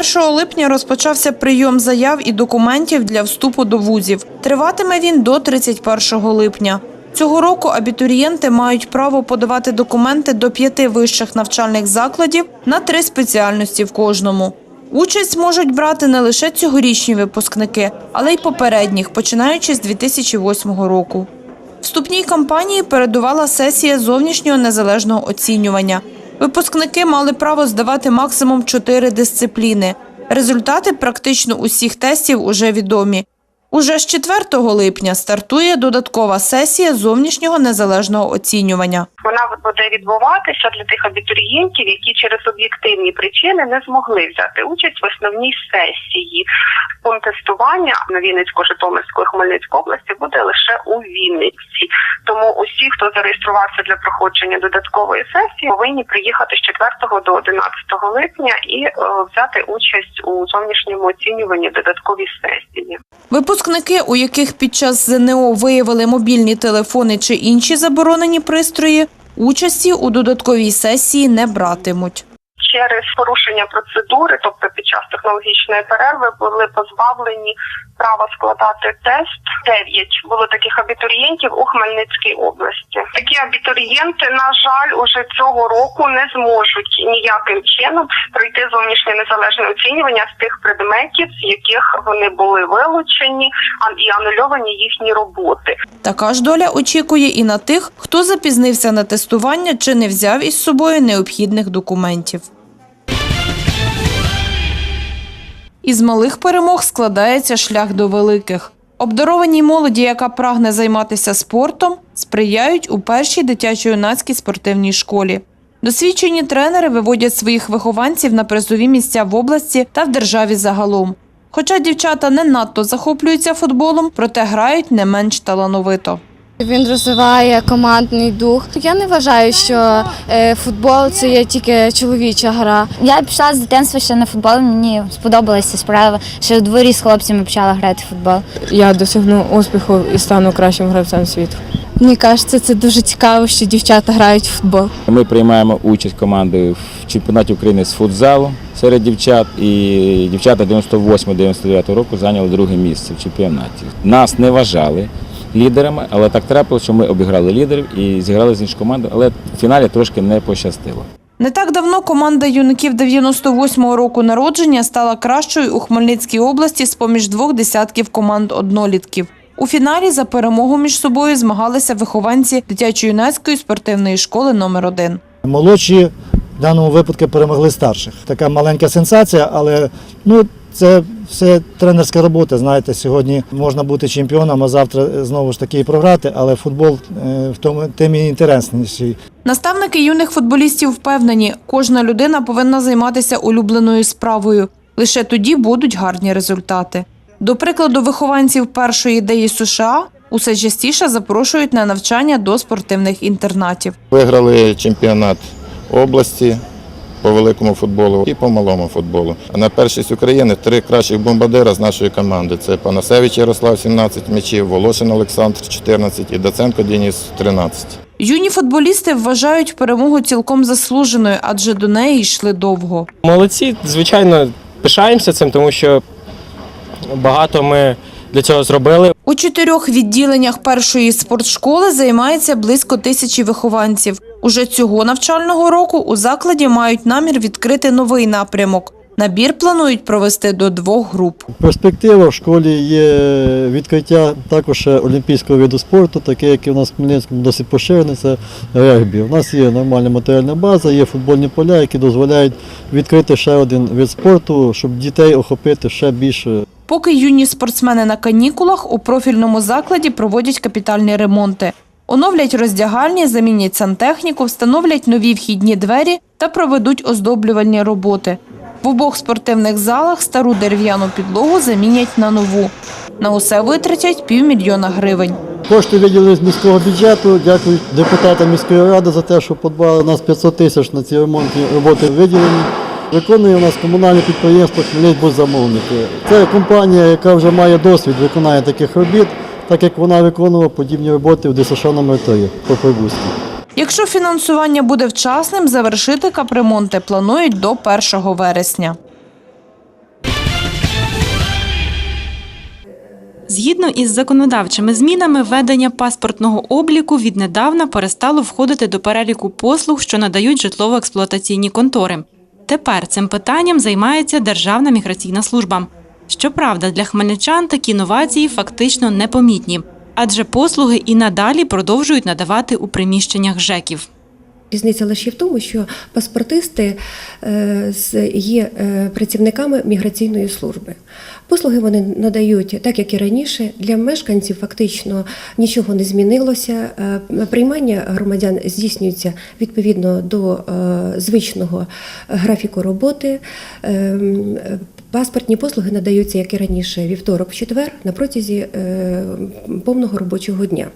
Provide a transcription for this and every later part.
1 липня розпочався прийом заяв і документів для вступу до вузів. Триватиме він до 31 липня. Цього року абітурієнти мають право подавати документи до п'яти вищих навчальних закладів на три спеціальності в кожному. Участь можуть брати не лише цьогорічні випускники, але й попередніх, починаючи з 2008 року. Вступній кампанії передувала сесія зовнішнього незалежного оцінювання. Випускники мали право здавати максимум чотири дисципліни. Результати практично усіх тестів уже відомі. Уже з 4 липня стартує додаткова сесія зовнішнього незалежного оцінювання. Вона буде відбуватися для тих абітурієнтів, які через об'єктивні причини не змогли взяти участь в основній сесії. Пункт тестування на Вінницьку, Житомирську і Хмельницьку області буде лише у Вінниці. Тому усі, хто зареєструвався для проходження додаткової сесії, повинні приїхати з 4 до 11 липня і е, взяти участь у зовнішньому оцінюванні додатковій сесії. Випускники, у яких під час ЗНО виявили мобільні телефони чи інші заборонені пристрої, участі у додатковій сесії не братимуть. Через порушення процедури, тобто під час технологічної перерви, були позбавлені права складати тест. Дев'ять було таких абітурієнтів у Хмельницькій області. Такі абітурієнти, на жаль, уже цього року не зможуть ніяким чином пройти зовнішнє незалежне оцінювання з тих предметів, з яких вони були вилучені а- і анульовані їхні роботи. Така ж доля очікує і на тих, хто запізнився на тестування чи не взяв із собою необхідних документів. Із малих перемог складається шлях до великих. Обдарованій молоді, яка прагне займатися спортом, сприяють у першій дитячо-юнацькій спортивній школі. Досвідчені тренери виводять своїх вихованців на призові місця в області та в державі загалом. Хоча дівчата не надто захоплюються футболом, проте грають не менш талановито. Він розвиває командний дух. Я не вважаю, що е, футбол це є тільки чоловіча гра. Я пішла з дитинства ще на футбол, мені сподобалася справа. Ще у дворі з хлопцями почала грати в футбол. я досягну успіху і стану кращим гравцем світу. Мені кажеться, це дуже цікаво, що дівчата грають в футбол. Ми приймаємо участь командою в чемпіонаті України з футзалу серед дівчат. І дівчата 98-99 року зайняли друге місце в чемпіонаті. Нас не вважали лідерами, але так трапилося, що ми обіграли лідерів і зіграли з іншою командою, але в фіналі трошки не пощастило. Не так давно команда юнаків 98-го року народження стала кращою у Хмельницькій області з поміж двох десятків команд однолітків. У фіналі за перемогу між собою змагалися вихованці дитячо-юнацької спортивної школи номер 1 Молодші в даному випадку перемогли старших. Така маленька сенсація, але ну, це все тренерська робота. Знаєте, сьогодні можна бути чемпіоном, а завтра знову ж таки і програти, але футбол е, в тому тим і інтересніший. Наставники юних футболістів впевнені, кожна людина повинна займатися улюбленою справою. Лише тоді будуть гарні результати. До прикладу, вихованців першої ідеї США усе частіше запрошують на навчання до спортивних інтернатів. Виграли чемпіонат області по великому футболу і по малому футболу. А на першість України три кращих бомбардира з нашої команди. Це Панасевич Ярослав 17 м'ячів, Волошин Олександр 14 і Доценко Деніс 13. Юні футболісти вважають перемогу цілком заслуженою, адже до неї йшли довго. Молодці, звичайно, пишаємося цим, тому що багато ми для цього зробили. У чотирьох відділеннях першої спортшколи займається близько тисячі вихованців. Уже цього навчального року у закладі мають намір відкрити новий напрямок. Набір планують провести до двох груп. Перспектива в школі є відкриття також олімпійського виду спорту, таке, як і у нас в Хмельницькому досить поширене, це регбі. У нас є нормальна матеріальна база, є футбольні поля, які дозволяють відкрити ще один вид спорту, щоб дітей охопити ще більше. Поки юні спортсмени на канікулах у профільному закладі проводять капітальні ремонти. Оновлять роздягальні, замінять сантехніку, встановлять нові вхідні двері та проведуть оздоблювальні роботи. В обох спортивних залах стару дерев'яну підлогу замінять на нову. На усе витратять півмільйона гривень. Кошти виділили з міського бюджету. Дякую депутатам міської ради за те, що подбали. Нас 500 тисяч на ці ремонтні роботи виділені. Виконує у нас комунальне підприємство «Хмельницькбудзамовники». Це компанія, яка вже має досвід виконання таких робіт, так як вона виконувала подібні роботи у десошовному метрі по прибузці. Якщо фінансування буде вчасним, завершити капремонти планують до 1 вересня. Згідно із законодавчими змінами, ведення паспортного обліку віднедавна перестало входити до переліку послуг, що надають житлово-експлуатаційні контори. Тепер цим питанням займається Державна міграційна служба. Щоправда, для хмельничан такі новації фактично непомітні, адже послуги і надалі продовжують надавати у приміщеннях ЖЕКів. Різниця лише в тому, що паспортисти е, є е, працівниками міграційної служби. Послуги вони надають, так як і раніше. Для мешканців фактично нічого не змінилося. Е, Приймання громадян здійснюється відповідно до звичного графіку роботи. Паспортні послуги надаються, як і раніше, вівторок в четвер на протязі е, повного робочого дня.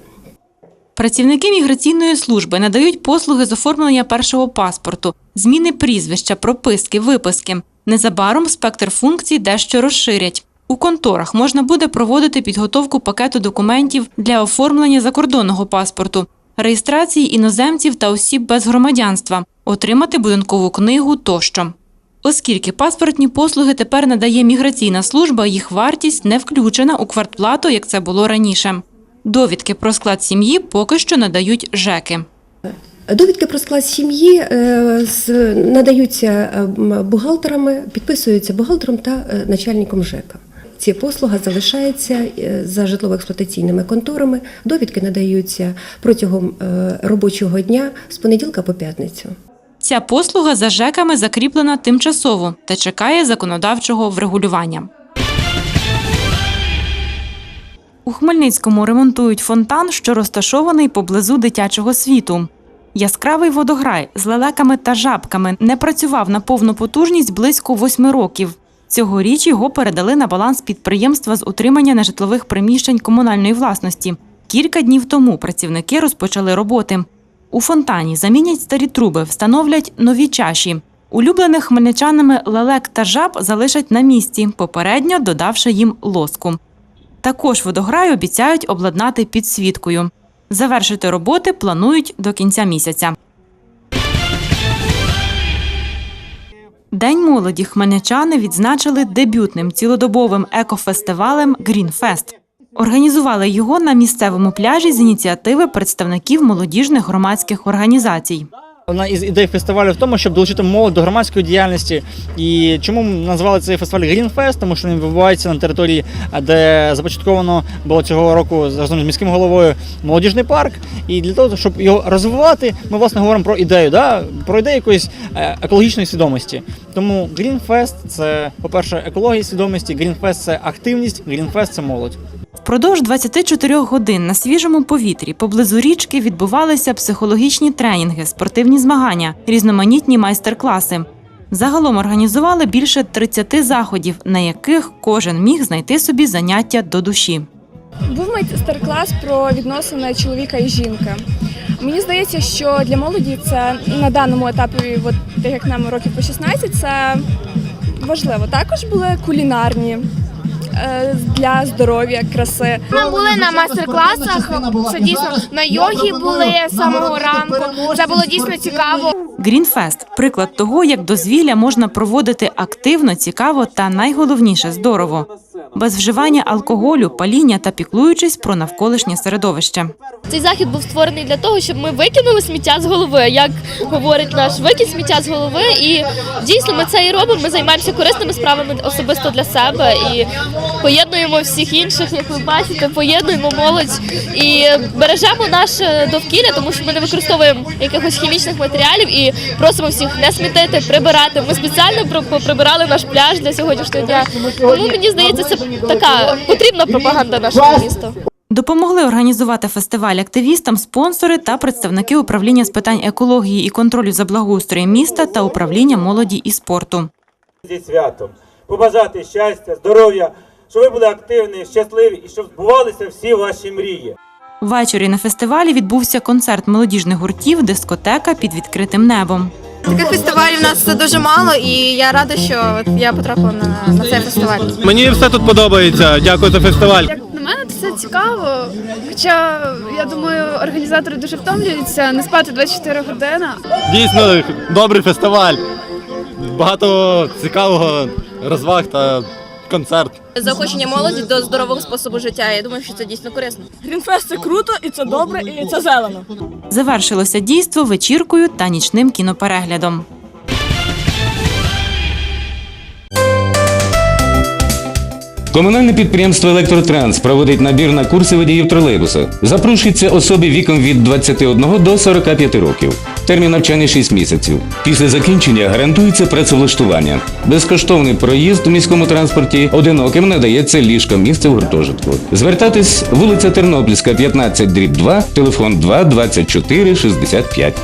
Працівники міграційної служби надають послуги з оформлення першого паспорту, зміни прізвища, прописки, виписки. Незабаром спектр функцій дещо розширять. У конторах можна буде проводити підготовку пакету документів для оформлення закордонного паспорту, реєстрації іноземців та осіб без громадянства, отримати будинкову книгу тощо. Оскільки паспортні послуги тепер надає міграційна служба, їх вартість не включена у квартплату, як це було раніше. Довідки про склад сім'ї поки що надають ЖЕКи. Довідки про склад сім'ї е, надаються е, бухгалтерами, підписуються бухгалтером та е, начальником ЖЕКа. Ці послуга залишається за житлово-експлуатаційними конторами. Довідки надаються протягом робочого дня з понеділка по п'ятницю. Ця послуга за ЖЕКами закріплена тимчасово та чекає законодавчого врегулювання. У Хмельницькому ремонтують фонтан, що розташований поблизу дитячого світу. Яскравий водограй з лелеками та жабками не працював на повну потужність близько восьми років. Цьогоріч його передали на баланс підприємства з утримання нежитлових приміщень комунальної власності. Кілька днів тому працівники розпочали роботи. У фонтані замінять старі труби, встановлять нові чаші. Улюблених хмельничанами лелек та жаб залишать на місці, попередньо додавши їм лоску. Також водограй обіцяють обладнати підсвіткою. Завершити роботи планують до кінця місяця. День молоді хмельничани відзначили дебютним цілодобовим екофестивалем Грінфест. Організували його на місцевому пляжі з ініціативи представників молодіжних громадських організацій. Одна із ідей фестивалю в тому, щоб долучити молодь до громадської діяльності. І чому ми назвали цей фестиваль Fest? Тому що він відбувається на території, де започатковано було цього року разом з міським головою молодіжний парк. І для того, щоб його розвивати, ми власне говоримо про ідею, да? про ідею якоїсь е, екологічної свідомості. Тому Fest – це, по-перше, екологія свідомості, Fest – це активність, Fest – це молодь. Впродовж 24 годин на свіжому повітрі поблизу річки відбувалися психологічні тренінги, спортивні змагання, різноманітні майстер-класи. Загалом організували більше 30 заходів, на яких кожен міг знайти собі заняття до душі. Був майстер-клас про відносини чоловіка і жінки. Мені здається, що для молоді це на даному етапі, от як нам років по 16, це важливо. Також були кулінарні для здоров'я, краси. Ми були на майстер-класах. Це дійсно на йогі були з самого ранку. Це було дійсно цікаво. Грінфест приклад того, як дозвілля можна проводити активно, цікаво та найголовніше здорово, без вживання алкоголю, паління та піклуючись про навколишнє середовище. Цей захід був створений для того, щоб ми викинули сміття з голови. Як говорить наш викид сміття з голови, і дійсно ми це і робимо. Ми займаємося корисними справами особисто для себе і поєднуємо всіх інших, як ви бачите, поєднуємо молодь і бережемо наше довкілля, тому що ми не використовуємо якихось хімічних матеріалів і просимо всіх не смітити, прибирати. Ми спеціально прибирали наш пляж для сьогоднішнього дня. Тому мені здається, це така потрібна пропаганда нашого міста. Допомогли організувати фестиваль активістам, спонсори та представники управління з питань екології і контролю за благоустроєм міста та управління молоді і спорту. зі святом, побажати щастя, здоров'я, щоб ви були активні, щасливі і щоб збувалися всі ваші мрії. Ввечері на фестивалі відбувся концерт молодіжних гуртів, дискотека під відкритим небом. Таких фестивалів у нас дуже мало, і я рада, що я потрапила на, на цей фестиваль. Мені все тут подобається. Дякую за фестиваль. На мене це цікаво. Хоча я думаю, організатори дуже втомлюються не спати 24 години. Концерт. Заохочення молоді до здорового способу життя. Я думаю, що це дійсно корисно. Грінфест це круто, і це добре, і це зелено. Завершилося дійство вечіркою та нічним кінопереглядом. Комунальне підприємство Електротранс проводить набір на курси водіїв тролейбуса. Запрошуються особи віком від 21 до 45 років. Термін навчання 6 місяців. Після закінчення гарантується працевлаштування. Безкоштовний проїзд у міському транспорті одиноким надається ліжко місце в гуртожитку. Звертатись вулиця Тернопільська, 15 дріб 2, телефон 2 24 65.